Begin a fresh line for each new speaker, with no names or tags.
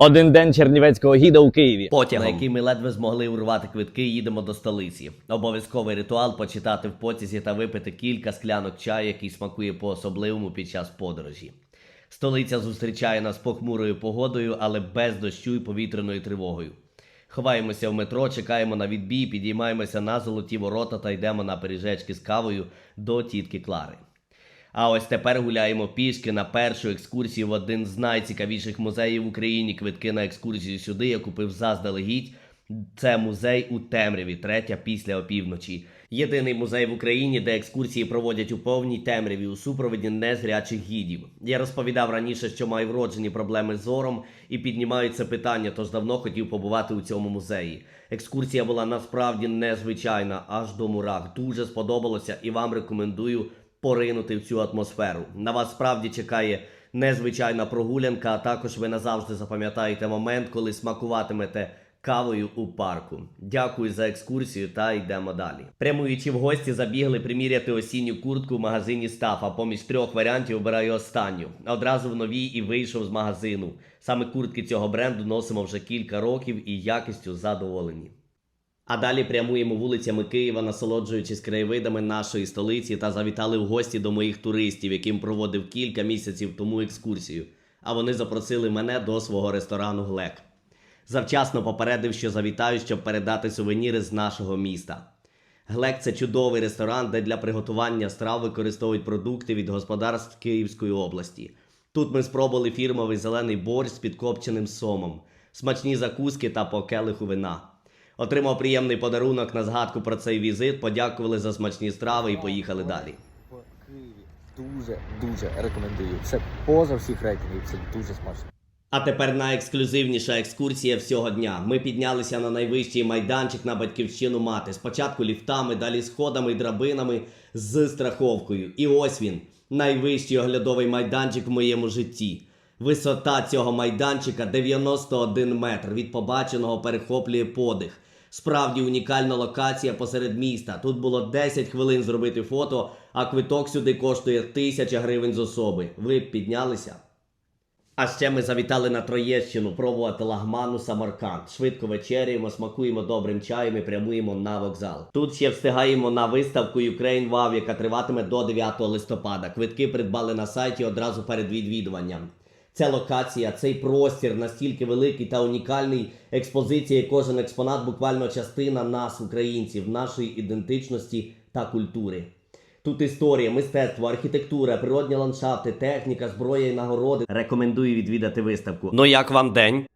Один день чернівецького гіда у Києві.
Потягом, на який ми ледве змогли урвати квитки, їдемо до столиці. Обов'язковий ритуал почитати в потязі та випити кілька склянок чаю, який смакує по-особливому під час подорожі. Столиця зустрічає нас похмурою погодою, але без дощу і повітряною тривогою. Ховаємося в метро, чекаємо на відбій, підіймаємося на золоті ворота та йдемо на пиріжечки з кавою до тітки Клари. А ось тепер гуляємо пішки на першу екскурсію в один з найцікавіших музеїв в Україні. Квитки на екскурсію сюди я купив заздалегідь. Це музей у темряві, третя після опівночі. Єдиний музей в Україні, де екскурсії проводять у повній темряві у супроводі незрячих гідів. Я розповідав раніше, що маю вроджені проблеми з зором і піднімаю це питання, тож давно хотів побувати у цьому музеї. Екскурсія була насправді незвичайна, аж до мурах. Дуже сподобалося і вам рекомендую поринути в цю атмосферу. На вас справді чекає незвичайна прогулянка, а також ви назавжди запам'ятаєте момент, коли смакуватимете кавою у парку. Дякую за екскурсію та йдемо далі. Прямуючи в гості, забігли приміряти осінню куртку в магазині Стаф, а поміж трьох варіантів обираю останню. Одразу в новій і вийшов з магазину. Саме куртки цього бренду носимо вже кілька років і якістю задоволені. А далі прямуємо вулицями Києва, насолоджуючись краєвидами нашої столиці та завітали в гості до моїх туристів, яким проводив кілька місяців тому екскурсію. А вони запросили мене до свого ресторану Глек. Завчасно попередив, що завітаю, щоб передати сувеніри з нашого міста. Глек це чудовий ресторан, де для приготування страв використовують продукти від господарств Київської області. Тут ми спробували фірмовий зелений борщ з підкопченим сомом, смачні закуски та по келиху вина. Отримав приємний подарунок на згадку про цей візит, подякували за смачні страви і поїхали далі.
Дуже дуже рекомендую. Це поза всіх рейтингів, це дуже смачно.
А тепер найексклюзивніша екскурсія всього дня. Ми піднялися на найвищий майданчик на батьківщину мати. Спочатку ліфтами, далі сходами і драбинами з страховкою. І ось він, найвищий оглядовий майданчик в моєму житті. Висота цього майданчика 91 метр. Від побаченого перехоплює подих. Справді унікальна локація посеред міста. Тут було 10 хвилин зробити фото, а квиток сюди коштує 1000 гривень з особи. Ви піднялися? А ще ми завітали на Троєщину пробувати лагману Самарканд. Швидко вечеряємо, смакуємо добрим чаєм і прямуємо на вокзал. Тут ще встигаємо на виставку Ukraine Wow, яка триватиме до 9 листопада. Квитки придбали на сайті одразу перед відвідуванням. Ця локація, цей простір настільки великий та унікальний. Експозиція, кожен експонат буквально частина нас, українців, нашої ідентичності та культури. Тут історія, мистецтво, архітектура, природні ландшафти, техніка, зброя і нагороди. Рекомендую відвідати виставку. Ну як вам день?